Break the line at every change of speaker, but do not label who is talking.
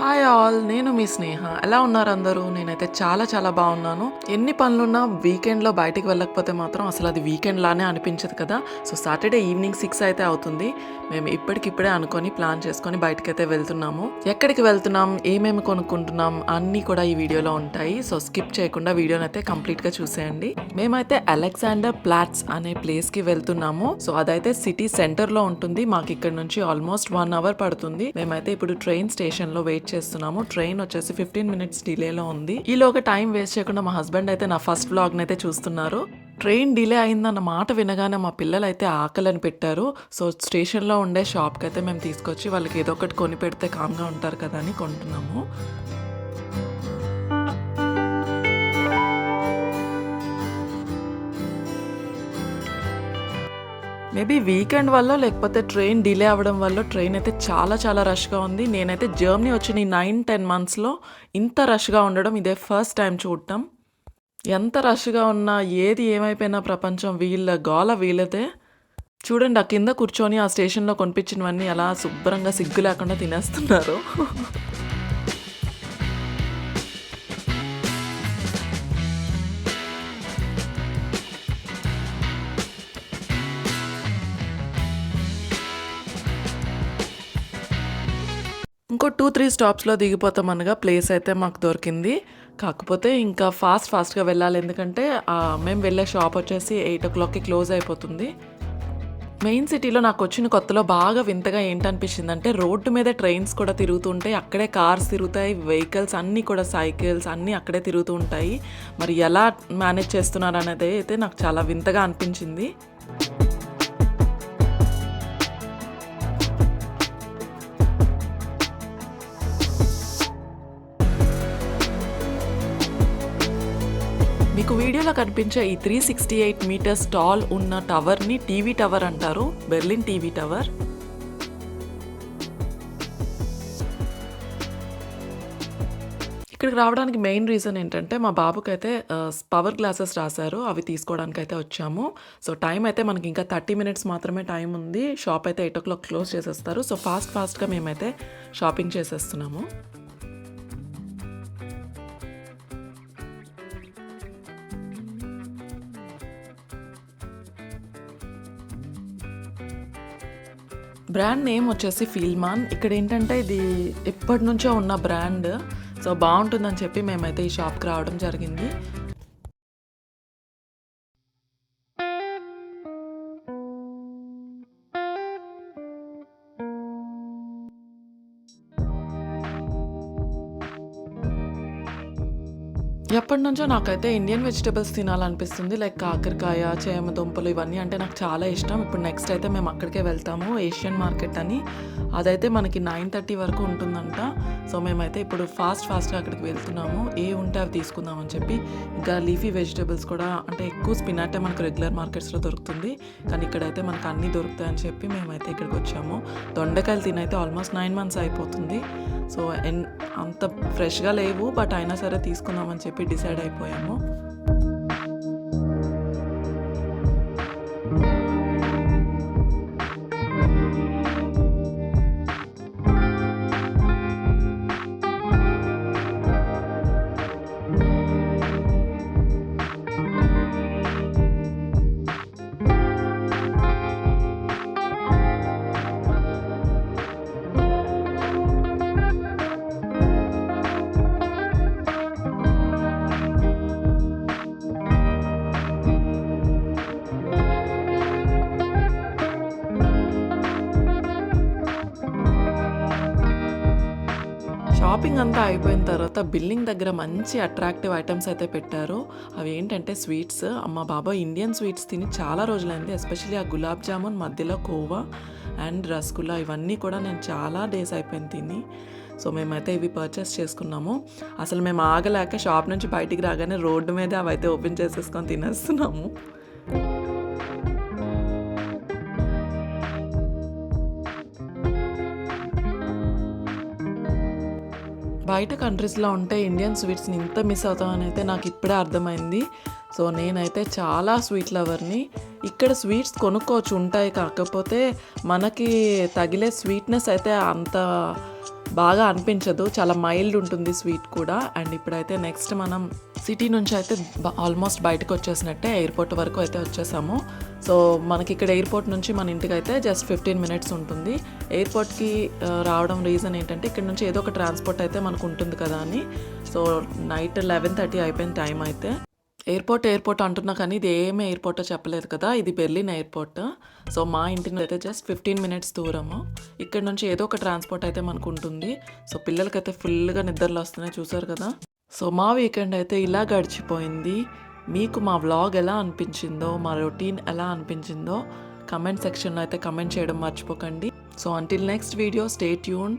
Hi all నేను మీ స్నేహ. ఎలా ఉన్నారు అందరూ? నేనైతే చాలా చాలా బాగున్నాను. ఎన్ని పనులున్నా వీకెండ్లో బయటికి వెళ్ళకపోతే మాత్రం అసలు అది వీకెండ్ లానే అనిపించదు కదా. సో సాటర్డే ఈవినింగ్ సిక్స్ అయితే అవుతుంది. మేము ఇప్పటికిప్పుడే అనుకొని ప్లాన్ చేసుకొని బయటకైతే వెళ్తున్నాము. ఎక్కడికి వెళ్తున్నాం? ఏమేమి కొనుక్కుంటున్నాం? అన్నీ కూడా ఈ వీడియోలో ఉంటాయి. సో స్కిప్ చేయకుండా వీడియోని అయితే కంప్లీట్గా చూసేయండి. మేమైతే అలెగ్జాండర్ ప్లాట్స్ అనే ప్లేస్కి వెళ్తున్నాము. సో అదైతే సిటీ సెంటర్లో ఉంటుంది. మాకు ఇక్కడ నుంచి ఆల్మోస్ట్ వన్ అవర్ పడుతుంది. మేమైతే ఇప్పుడు ట్రైన్ స్టేషన్లో వెయిట్ చేస్తున్నాము. ట్రైన్ వచ్చేసి ఫిఫ్టీన్ మినిట్స్ డిలేలో ఉంది. ఈలోగా టైం వేస్ట్ చేయకుండా మా హస్బెండ్ అయితే నా ఫస్ట్ వ్లాగ్ని అయితే చూస్తున్నారు. ట్రైన్ డిలే అయిందన్న మాట వినగానే మా పిల్లలు అయితే ఆకలని పెట్టారు. సో స్టేషన్లో ఉండే షాప్కి అయితే మేము తీసుకొచ్చి వాళ్ళకి ఏదో ఒకటి కొని పెడితే కామ్గా ఉంటారు కదా అని కొంటున్నాము. మేబీ వీకెండ్ వల్ల లేకపోతే ట్రైన్ డిలే అవ్వడం వల్ల ట్రైన్ అయితే చాలా చాలా రష్గా ఉంది. నేనైతే జర్మనీ వచ్చిన ఈ నైన్ టెన్ మంత్స్లో ఇంత రష్గా ఉండడం ఇదే ఫస్ట్ టైం చూడటం. ఎంత రష్గా ఉన్నా ఏది ఏమైపోయినా ప్రపంచం వీళ్ళ గోల వీళ్ళతే చూడండి ఆ కింద కూర్చొని ఆ స్టేషన్లో కొనిపించినవన్నీ అలా శుభ్రంగా సిగ్గు లేకుండా తినేస్తున్నారు. ఇంకో టూ త్రీ స్టాప్స్లో దిగిపోతాం అనగా ప్లేస్ అయితే మాకు దొరికింది. కాకపోతే ఇంకా ఫాస్ట్ ఫాస్ట్గా వెళ్ళాలి. ఎందుకంటే మేము వెళ్ళే షాప్ వచ్చేసి ఎయిట్ ఓ క్లాక్కి క్లోజ్ అయిపోతుంది. మెయిన్ సిటీలో నాకు వచ్చిన కొత్తలో బాగా వింతగా ఏంటనిపించింది అంటే రోడ్డు మీద ట్రైన్స్ కూడా తిరుగుతుంటాయి. అక్కడే కార్స్ తిరుగుతాయి. వెహికల్స్ అన్నీ కూడా సైకిల్స్ అన్నీ అక్కడే తిరుగుతూ ఉంటాయి. మరి ఎలా మేనేజ్ చేస్తున్నారు అనేది అయితే నాకు చాలా వింతగా అనిపించింది. మీకు వీడియోలో కనిపించే ఈ three sixty eight metres tall ఉన్న టవర్ని టీవీ టవర్ అంటారు బెర్లిన్ టీవీ టవర్ ఇక్కడికి రావడానికి మెయిన్ రీజన్ ఏంటంటే మా బాబుకైతే అయితే పవర్ గ్లాసెస్ రాశారు అవి తీసుకోవడానికి అయితే వచ్చాము. సో టైం అయితే మనకి ఇంకా థర్టీ మినిట్స్ మాత్రమే టైం ఉంది. షాప్ అయితే ఎయిట్ ఓ క్లాక్ క్లోజ్ చేసేస్తారు సో ఫాస్ట్ ఫాస్ట్గా మేమైతే షాపింగ్ చేసేస్తున్నాము. బ్రాండ్ నేమ్ వచ్చేసి ఫీల్మాన్. ఇక్కడ ఏంటంటే ఇది ఎప్పటి నుంచో ఉన్న బ్రాండ్. సో బాగుంటుందని చెప్పి మేమైతే ఈ షాప్కి రావడం జరిగింది. ఎప్పటి నుంచో నాకైతే ఇండియన్ వెజిటేబుల్స్ తినాలనిపిస్తుంది. లైక్ కాకరకాయ చేమ దుంపలు ఇవన్నీ అంటే నాకు చాలా ఇష్టం. ఇప్పుడు నెక్స్ట్ అయితే మేము అక్కడికే వెళ్తాము ఏషియన్ మార్కెట్ అని. అదైతే మనకి నైన్ థర్టీ వరకు ఉంటుందంట. సో మేమైతే ఇప్పుడు ఫాస్ట్ ఫాస్ట్గా అక్కడికి వెళ్తున్నాము. ఏ ఉంటే అవి తీసుకుందామని చెప్పి ఇంకా లీఫీ వెజిటేబుల్స్ కూడా అంటే ఎక్కువ స్పినాటే మనకు రెగ్యులర్ మార్కెట్స్లో దొరుకుతుంది. కానీ ఇక్కడైతే మనకు అన్నీ దొరుకుతాయని చెప్పి మేమైతే ఇక్కడికి వచ్చాము. దొండకాయలు తినైతే ఆల్మోస్ట్ నైన్ మంత్స్ అయిపోతుంది. సో ఎన్ అంత ఫ్రెష్గా లేవు బట్ అయినా సరే తీసుకుందామని చెప్పి డిసైడ్ అయిపోయాము. షాపింగ్ అంతా అయిపోయిన తర్వాత బిల్లింగ్ దగ్గర మంచి అట్రాక్టివ్ ఐటమ్స్ అయితే పెట్టారు. అవి ఏంటంటే స్వీట్స్. అమ్మ బాబా ఇండియన్ స్వీట్స్ తిని చాలా రోజులైంది. ఎస్పెషల్లీ ఆ గులాబ్ జామున్ మధ్యలో కోవా అండ్ రసగుల్లా ఇవన్నీ కూడా నేను చాలా డేస్ అయిపోయింది తిని. సో మేమైతే ఇవి పర్చేస్ చేసుకున్నాము. అసలు మేము ఆగలేక షాప్ నుంచి బయటికి రాగానే రోడ్డు మీద అవి అయితే ఓపెన్ చేసేసుకొని తినేస్తున్నాము. బయట కంట్రీస్లో ఉంటే ఇండియన్ స్వీట్స్ని ఇంత మిస్ అవుతామని అయితే నాకు ఇప్పుడే అర్థమైంది. సో నేనైతే చాలా స్వీట్ లవర్ని. ఇక్కడ స్వీట్స్ కొనుక్కోవచ్చు ఉంటాయి. కాకపోతే మనకి తగిలే స్వీట్నెస్ అయితే అంత బాగా అనిపించదు. చాలా మైల్డ్ ఉంటుంది స్వీట్ కూడా. అండ్ ఇప్పుడైతే నెక్స్ట్ మనం సిటీ నుంచి అయితే ఆల్మోస్ట్ బయటకు వచ్చేసినట్టే ఎయిర్పోర్ట్ వరకు అయితే వచ్చేసాము. సో మనకి ఇక్కడ ఎయిర్పోర్ట్ నుంచి మన ఇంటికి అయితే జస్ట్ ఫిఫ్టీన్ మినిట్స్ ఉంటుంది. ఎయిర్పోర్ట్కి రావడం రీజన్ ఏంటంటే ఇక్కడ నుంచి ఏదో ఒక ట్రాన్స్పోర్ట్ అయితే మనకు ఉంటుంది కదా అని. సో నైట్ లెవెన్ థర్టీ అయిపోయిన టైం అయితే. ఎయిర్పోర్ట్ ఎయిర్పోర్ట్ అంటున్నా కానీ ఇది ఏమి ఎయిర్పోర్టో చెప్పలేదు కదా. ఇది బెర్లిన్ ఎయిర్పోర్ట్. సో మా ఇంటి అయితే జస్ట్ ఫిఫ్టీన్ మినిట్స్ దూరము. ఇక్కడ నుంచి ఏదో ఒక ట్రాన్స్పోర్ట్ అయితే మనకు ఉంటుంది సో పిల్లలకైతే ఫుల్గా నిద్రలు వస్తున్నాయి చూసారు కదా. సో మా వీకెండ్ అయితే ఇలా గడిచిపోయింది. మీకు మా వ్లాగ్ ఎలా అనిపించిందో మా రొటీన్ ఎలా అనిపించిందో కమెంట్ సెక్షన్లో అయితే కమెంట్ చేయడం మర్చిపోకండి. So until next video stay tune